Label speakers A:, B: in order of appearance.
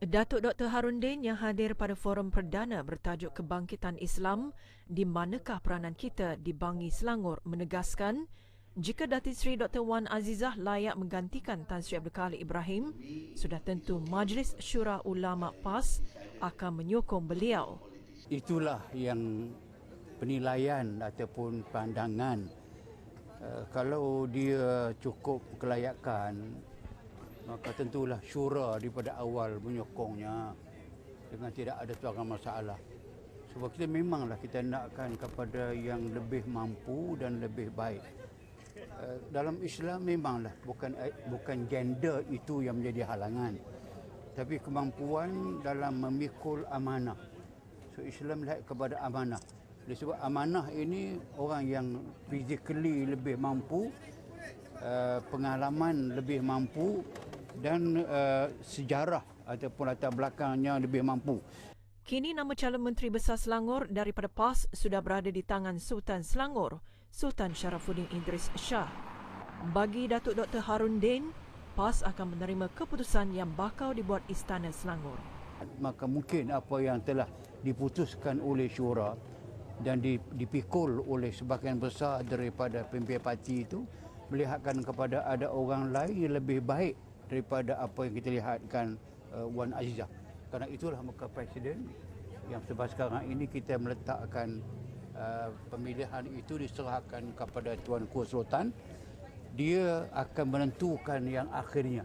A: Datuk Dr. Harundin yang hadir pada forum perdana bertajuk Kebangkitan Islam di manakah peranan kita di Bangi Selangor menegaskan jika Datin Seri Dr. Wan Azizah layak menggantikan Tan Sri Abdul Khalid Ibrahim, sudah tentu Majlis Syura Ulama PAS akan menyokong beliau.
B: Itulah yang penilaian ataupun pandangan uh, kalau dia cukup kelayakan maka tentulah syura daripada awal menyokongnya dengan tidak ada tuangan masalah. Sebab kita memanglah kita nakkan kepada yang lebih mampu dan lebih baik. Eh, dalam Islam memanglah bukan eh, bukan gender itu yang menjadi halangan. Tapi kemampuan dalam memikul amanah. So Islam lihat kepada amanah. Sebab amanah ini orang yang physically lebih mampu, eh, pengalaman lebih mampu dan uh, sejarah ataupun latar belakangnya lebih mampu.
A: Kini nama calon Menteri Besar Selangor daripada PAS sudah berada di tangan Sultan Selangor, Sultan Sharafuddin Idris Shah. Bagi Datuk Dr. Harun Din, PAS akan menerima keputusan yang bakal dibuat Istana Selangor.
B: Maka mungkin apa yang telah diputuskan oleh syura dan dipikul oleh sebahagian besar daripada pimpinan parti itu melihatkan kepada ada orang lain yang lebih baik daripada apa yang kita lihatkan uh, Wan Azizah. Karena itulah muka Presiden yang sebab sekarang ini kita meletakkan uh, pemilihan itu diserahkan kepada Tuan Kuasa Sultan. Dia akan menentukan yang akhirnya